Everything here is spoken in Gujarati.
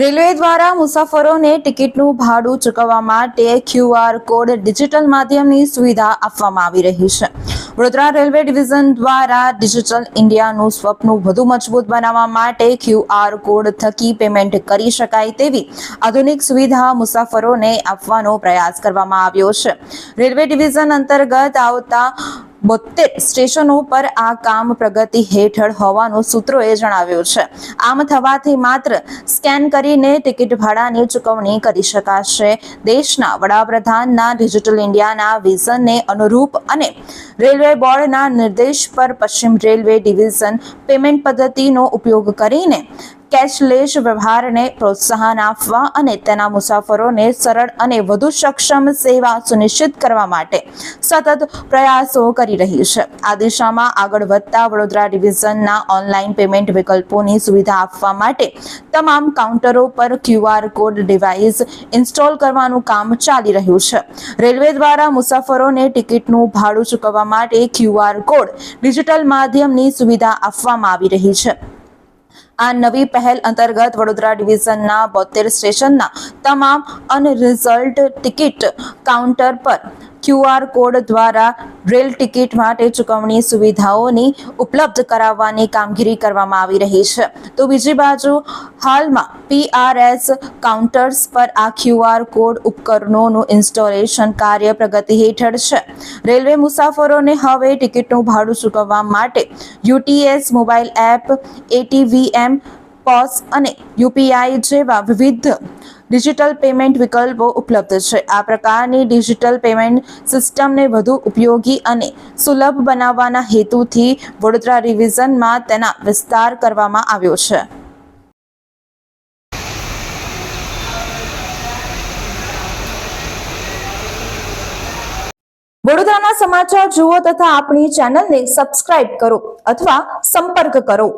રેલવે દ્વારા મુસાફરોને ટિકિટનું ભાડું ચૂકવવા માટે ક્યુઆર કોડ ડિજિટલ માધ્યમની સુવિધા આપવામાં આવી રહી છે. વડોદરા રેલવે ડિવિઝન દ્વારા ડિજિટલ ઇન્ડિયાનું સ્વપ્ન વધુ મજબૂત બનાવવા માટે ક્યુઆર કોડ થકી પેમેન્ટ કરી શકાય તેવી આધુનિક સુવિધા મુસાફરોને આપવાનો પ્રયાસ કરવામાં આવ્યો છે. રેલવે ડિવિઝન અંતર્ગત આવતા બોતેર સ્ટેશનો પર આ કામ પ્રગતિ હેઠળ હોવાનું સૂત્રોએ જણાવ્યું છે. આમ થવાથી માત્ર સ્કેન કરીને ટિકિટ ભાડાની ચૂકવણી કરી શકાશે. દેશના વડાપ્રધાનના ડિજિટલ ઇન્ડિયાના વિઝનને અનુરૂપ અને રેલવે બોર્ડના નિર્દેશ પર પશ્ચિમ રેલવે ડિવિઝન પેમેન્ટ પદ્ધતિનો ઉપયોગ કરીને કેશલેસ વ્યવહારને પ્રોત્સાહન આપવા અને તેના મુસાફરોને સરળ અને વધુ સક્ષમ સેવા સુનિશ્ચિત કરવા માટે સતત પ્રયાસો કરી રહી છે. આ દિશામાં આગળ વધતા વડોદરા ડિવિઝનના ઓનલાઈન પેમેન્ટ વિકલ્પોની સુવિધા આપવા માટે તમામ કાઉન્ટરો પર ક્યુઆર કોડ ડિવાઇસ ઇન્સ્ટોલ કરવાનું કામ ચાલી રહ્યું છે. રેલવે દ્વારા મુસાફરોને ટિકિટનું ભાડું ચૂકવવા માટે ક્યુઆર કોડ ડિજિટલ માધ્યમની સુવિધા આપવામાં આવી રહી છે. આ નવી પહેલ અંતર્ગત વડોદરા ડિવિઝનના બોતેર સ્ટેશનના તમામ અનરિઝલ્ટ ટિકિટ કાઉન્ટર પર ક્યુઆર કોડ દ્વારા રેલ ટિકિટ માટે ચૂકવણી સુવિધાઓની ઉપલબ્ધ કરાવવાની કામગીરી કરવામાં આવી રહી છે. તો બીજી બાજુ, હાલમાં પીઆરએસ કાઉન્ટર્સ પર આ ક્યુઆર કોડ ઉપકરણોનું ઇન્સ્ટોલેશન કાર્ય પ્રગતિ હેઠળ છે. રેલવે મુસાફરોને હવે ટિકિટનું ભાડું ચૂકવવા માટે યુટીએસ મોબાઈલ એપ એટીવીએમ પોસ અને યુપીઆઈ જેવા વિવિધ ડિજિટલ પેમેન્ટ વિકલ્પો ઉપલબ્ધ છે. આ પ્રકારની ડિજિટલ પેમેન્ટ સિસ્ટમને વધુ ઉપયોગી અને સુલભ બનાવવાના હેતુથી વડોદરા રિવિઝનમાં તેના વિસ્તાર કરવામાં આવ્યો છે. વડોદરાના સમાચાર જુઓ તથા આપણી ચેનલને સબસ્ક્રાઇબ કરો અથવા સંપર્ક કરો.